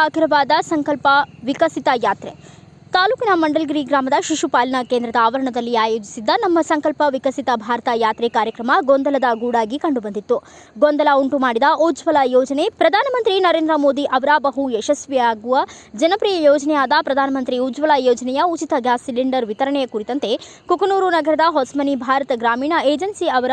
ಅಖರವಾದ ಸಂಕಲ್ಪ ವಿಕಸಿತ ಯಾತ್ರೆ ತಾಲೂಕಿನ ಮಂಡಲಗಿರಿ ಗ್ರಾಮದ ಶಿಶುಪಾಲನಾ ಕೇಂದ್ರದ ಆವರಣದಲ್ಲಿ ಆಯೋಜಿಸಿದ್ದ ನಮ್ಮ ಸಂಕಲ್ಪ ವಿಕಸಿತ ಭಾರತ ಯಾತ್ರೆ ಕಾರ್ಯಕ್ರಮ ಗೊಂದಲದ ಗೂಡಾಗಿ ಕಂಡುಬಂದಿತ್ತು. ಗೊಂದಲ ಉಂಟು ಮಾಡಿದ ಉಜ್ವಲ ಯೋಜನೆ ಪ್ರಧಾನಮಂತ್ರಿ ನರೇಂದ್ರ ಮೋದಿ ಅವರ ಬಹು ಯಶಸ್ವಿಯಾಗುವ ಜನಪ್ರಿಯ ಯೋಜನೆಯಾದ ಪ್ರಧಾನಮಂತ್ರಿ ಉಜ್ವಲ ಯೋಜನೆಯ ಉಚಿತ ಗ್ಯಾಸ್ ಸಿಲಿಂಡರ್ ವಿತರಣೆಯ ಕುರಿತಂತೆ ಕುಕನೂರು ನಗರದ ಹೊಸ್ಮನಿ ಭಾರತ ಗ್ರಾಮೀಣ ಏಜೆನ್ಸಿ ಅವರ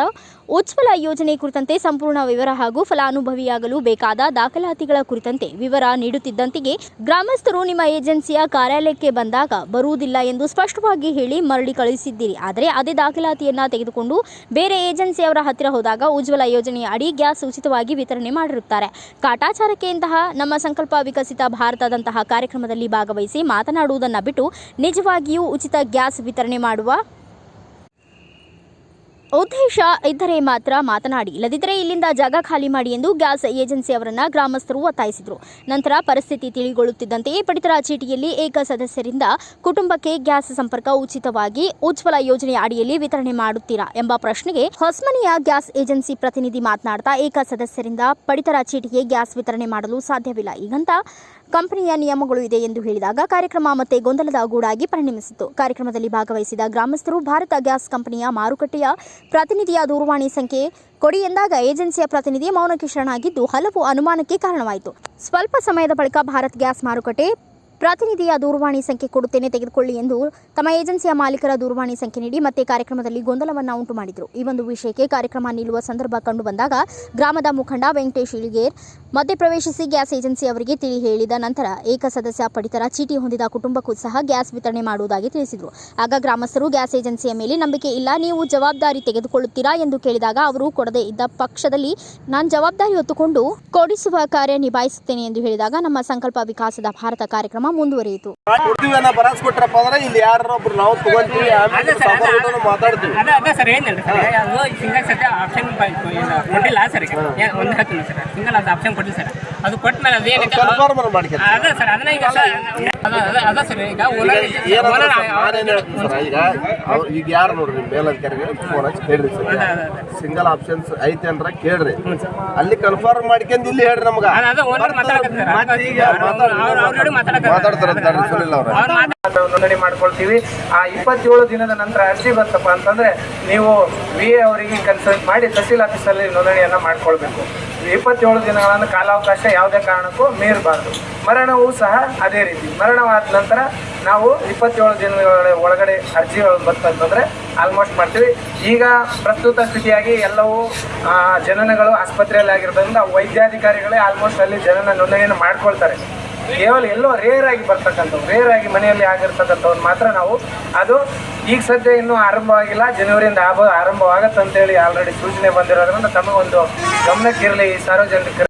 ಉಜ್ವಲ ಯೋಜನೆ ಕುರಿತಂತೆ ಸಂಪೂರ್ಣ ವಿವರ ಹಾಗೂ ಫಲಾನುಭವಿಯಾಗಲು ಬೇಕಾದ ದಾಖಲಾತಿಗಳ ಕುರಿತಂತೆ ವಿವರ ನೀಡುತ್ತಿದ್ದಂತೆಯೇ ಗ್ರಾಮಸ್ಥರು ನಿಮ್ಮ ಏಜೆನ್ಸಿಯ ಕಾರ್ಯಾಲಯಕ್ಕೆ ಬಂದಾಗ ಬರುವುದಿಲ್ಲ ಎಂದು ಸ್ಪಷ್ಟವಾಗಿ ಹೇಳಿ ಮರಳಿ ಕಳುಹಿಸಿದ್ದೀರಿ. ಆದರೆ ಅದೇ ದಾಖಲಾತಿಯನ್ನು ತೆಗೆದುಕೊಂಡು ಬೇರೆ ಏಜೆನ್ಸಿಯವರ ಹತ್ತಿರ ಹೋದಾಗ ಉಜ್ವಲ ಯೋಜನೆಯ ಅಡಿ ಗ್ಯಾಸ್ ಉಚಿತವಾಗಿ ವಿತರಣೆ ಮಾಡಿರುತ್ತಾರೆ. ಕಾಟಾಚಾರಕ್ಕೆ ಇಂತಹ ನಮ್ಮ ಸಂಕಲ್ಪ ವಿಕಸಿತ ಭಾರತದಂತಹ ಕಾರ್ಯಕ್ರಮದಲ್ಲಿ ಭಾಗವಹಿಸಿ ಮಾತನಾಡುವುದನ್ನು ಬಿಟ್ಟು ನಿಜವಾಗಿಯೂ ಉಚಿತ ಗ್ಯಾಸ್ ವಿತರಣೆ ಮಾಡುವ ಉದ್ದೇಶ ಇದ್ದರೆ ಮಾತ್ರ ಮಾತನಾಡಿ. ಇಲ್ಲದಿದ್ದರೆ ಇಲ್ಲಿಂದ ಜಾಗ ಖಾಲಿ ಮಾಡಿ ಎಂದು ಗ್ಯಾಸ್ ಏಜೆನ್ಸಿ ಅವರನ್ನು ಗ್ರಾಮಸ್ಥರು ಒತ್ತಾಯಿಸಿದರು. ನಂತರ ಪರಿಸ್ಥಿತಿ ತಿಳಿಗೊಳ್ಳುತ್ತಿದ್ದಂತೆಯೇ ಪಡಿತರ ಚೀಟಿಯಲ್ಲಿ ಏಕ ಸದಸ್ಯರಿಂದ ಕುಟುಂಬಕ್ಕೆ ಗ್ಯಾಸ್ ಸಂಪರ್ಕ ಉಚಿತವಾಗಿ ಉಜ್ವಲ ಯೋಜನೆಯ ಅಡಿಯಲ್ಲಿ ವಿತರಣೆ ಮಾಡುತ್ತೀರಾ ಎಂಬ ಪ್ರಶ್ನೆಗೆ ಹೊಸ್ಮನೆಯ ಗ್ಯಾಸ್ ಏಜೆನ್ಸಿ ಪ್ರತಿನಿಧಿ ಮಾತನಾಡ್ತಾ ಏಕ ಸದಸ್ಯರಿಂದ ಪಡಿತರ ಚೀಟಿಗೆ ಗ್ಯಾಸ್ ವಿತರಣೆ ಮಾಡಲು ಸಾಧ್ಯವಿಲ್ಲ. ಈಗಂತ ಕಂಪನಿಯ ನಿಯಮಗಳು ಇದೆ ಎಂದು ಹೇಳಿದಾಗ ಕಾರ್ಯಕ್ರಮ ಮತ್ತೆ ಗೊಂದಲದ ಗೂಡಾಗಿ ಪರಿಣಮಿಸಿತು. ಕಾರ್ಯಕ್ರಮದಲ್ಲಿ ಭಾಗವಹಿಸಿದ ಗ್ರಾಮಸ್ಥರು ಭಾರತ ಗ್ಯಾಸ್ ಕಂಪನಿಯ ಮಾರುಕಟ್ಟೆಯ ಪ್ರತಿನಿಧಿಯ ದೂರವಾಣಿ ಸಂಖ್ಯೆ ಕೊಡಿ ಎಂದಾಗ ಏಜೆನ್ಸಿಯ ಪ್ರತಿನಿಧಿ ಮೌನಕ್ಕೆ ಶರಣಾಗಿದ್ದು ಹಲವು ಅನುಮಾನಕ್ಕೆ ಕಾರಣವಾಯಿತು. ಸ್ವಲ್ಪ ಸಮಯದ ಬಳಿಕ ಭಾರತ್ ಗ್ಯಾಸ್ ಮಾರುಕಟ್ಟೆ ಪ್ರತಿನಿಧಿಯ ದೂರವಾಣಿ ಸಂಖ್ಯೆ ಕೊಡುತ್ತೇನೆ, ತೆಗೆದುಕೊಳ್ಳಿ ಎಂದು ತಮ್ಮ ಏಜೆನ್ಸಿಯ ಮಾಲೀಕರ ದೂರವಾಣಿ ಸಂಖ್ಯೆ ನೀಡಿ ಮತ್ತೆ ಕಾರ್ಯಕ್ರಮದಲ್ಲಿ ಗೊಂದಲವನ್ನು ಉಂಟು ಮಾಡಿದರು ಈ ಒಂದು ವಿಷಯಕ್ಕೆ ಕಾರ್ಯಕ್ರಮ ನಿಲ್ಲುವ ಸಂದರ್ಭ ಕಂಡು ಬಂದಾಗ ಗ್ರಾಮದ ಮುಖಂಡ ವೆಂಕಟೇಶ್ ಇಳಿಗೇರ್ ಮಧ್ಯಪ್ರವೇಶಿಸಿ ಗ್ಯಾಸ್ ಏಜೆನ್ಸಿ ಅವರಿಗೆ ತಿಳಿ ಹೇಳಿದ ನಂತರ ಏಕ ಸದಸ್ಯ ಪಡಿತರ ಚೀಟಿ ಹೊಂದಿದ ಕುಟುಂಬಕ್ಕೂ ಸಹ ಗ್ಯಾಸ್ ವಿತರಣೆ ಮಾಡುವುದಾಗಿ ತಿಳಿಸಿದರು. ಆಗ ಗ್ರಾಮಸ್ಥರು ಗ್ಯಾಸ್ ಏಜೆನ್ಸಿಯ ಮೇಲೆ ನಂಬಿಕೆ ಇಲ್ಲ, ನೀವು ಜವಾಬ್ದಾರಿ ತೆಗೆದುಕೊಳ್ಳುತ್ತೀರಾ ಎಂದು ಕೇಳಿದಾಗ ಅವರು ಕೊಡದೇ ಇದ್ದ ಪಕ್ಷದಲ್ಲಿ ನಾನು ಜವಾಬ್ದಾರಿ ಹೊತ್ತುಕೊಂಡು ಕೊಡಿಸುವ ಕಾರ್ಯ ನಿಭಾಯಿಸುತ್ತೇನೆ ಎಂದು ಹೇಳಿದಾಗ ನಮ್ಮ ಸಂಕಲ್ಪ ವಿಕಾಸದ ಭಾರತ ಕಾರ್ಯಕ್ರಮ ಮುಂದುವರಿಯಿತು. ಅಂದ್ರೆ ಇಲ್ಲಿ ನಾವು ತಗೊಂತೀವಿ ಮಾತಾಡ್ತೀವಿ. ಅದ ಅದ ಸರ್ ಏನಿಲ್ಲ ಸರ್. ಅದು ಸಿಂಗಲ್ ಸದ್ಯ ಆಪ್ಷನ್ ಕೊಟ್ಟಿಲ್ಲ ಸರ್ ಈಗ. ಏ- ಒಂದು ಹೇಳ್ತೀನಿ ಸರ್. ಸಿಂಗಲ್ ಅದು ಆಪ್ಷನ್ ಕೊಟ್ಟಿಲ್ಲ ಸರ್. ಅದು ಕೊಟ್ಟ ಮೇಲೆ ಅದೇನೈತೆ ಕನ್ಫರ್ಮ್ ಮಾಡ್ಕೊಂಡು ಅದ ಸರ್ ಅದನ್ನ ಈಗ ಅದ ಸರ್ ಯಾರು ನೋಡ್ರಿ ಮೇಲಧಿಕಾರಿಗೆ ಫೋನ್ ಹಚ್ಚಿ ಕೇಳ್ರಿ ಸರ್ ಸಿಂಗಲ್ ಆಪ್ಷನ್ಸ್ ಐತೆ ಅಂದ್ರೆ ಕೇಳ್ರಿ. ಅಲ್ಲಿ ಕನ್ಫರ್ಮ್ ಮಾಡ್ಕೊಂಡು ಇಲ್ಲಿ ಹೇಳ್ರಿ ನಮ್ಗೆ. ಅದ ಓನರ್ ಮಾತಾಡಕತ್ತಾರೆ. ಮಾತಾಡಕತ್ತಾರೆ. ನಾವು ನೋಂದಣಿ ಮಾಡ್ಕೊಳ್ತೀವಿ. ಆ ಇಪ್ಪತ್ತೇಳು ದಿನದ ನಂತರ ಅರ್ಜಿ ಬಂತಪ್ಪ ಅಂತಂದ್ರೆ ನೀವು ವಿ ಎ ಅವರಿಗೆ ಕನ್ಸಲ್ಟ್ ಮಾಡಿ ತಹಸೀಲ್ ಆಫೀಸಲ್ಲಿ ನೋಂದಣಿಯನ್ನ ಮಾಡ್ಕೊಳ್ಬೇಕು. ಇಪ್ಪತ್ತೇಳು ದಿನಗಳನ್ನು ಕಾಲಾವಕಾಶ ಯಾವುದೇ ಕಾರಣಕ್ಕೂ ಮೀರಬಾರ್ದು. ಮರಣವೂ ಸಹ ಅದೇ ರೀತಿ. ಮರಣವಾದ ನಂತರ ನಾವು ಇಪ್ಪತ್ತೇಳು ದಿನಗಳ ಒಳಗಡೆ ಅರ್ಜಿಗಳು ಬಂತಂತಂದ್ರೆ ಆಲ್ಮೋಸ್ಟ್ ಮಾಡ್ತೀವಿ. ಈಗ ಪ್ರಸ್ತುತ ಸ್ಥಿತಿಯಾಗಿ ಎಲ್ಲವೂ ಆ, ಜನನಗಳು ಆಸ್ಪತ್ರೆಯಲ್ಲಿ ಆಗಿರೋದ್ರಿಂದ ವೈದ್ಯಾಧಿಕಾರಿಗಳೇ ಆಲ್ಮೋಸ್ಟ್ ಅಲ್ಲಿ ಜನನ ನೋಂದಣಿಯನ್ನು ಮಾಡ್ಕೊಳ್ತಾರೆ. ಕೇವಲ ಎಲ್ಲೋ ರೇರ್ ಆಗಿ ಬರ್ತಕ್ಕಂಥವು ರೇರ್ ಆಗಿ ಮನೆಯಲ್ಲಿ ಆಗಿರ್ತಕ್ಕಂಥವ್ರು ಮಾತ್ರ ನಾವು ಅದು ಈಗ ಸದ್ಯ ಇನ್ನೂ ಆರಂಭವಾಗಿಲ್ಲ. ಜನವರಿಯಿಂದ ಆರಂಭವಾಗತ್ತೆ ಅಂತೇಳಿ ಆಲ್ರೆಡಿ ಸೂಚನೆ ಬಂದಿರೋದ್ರಿಂದ ತಮಗೊಂದು ಗಮನಕ್ಕಿರಲಿ ಸಾರ್ವಜನಿಕರ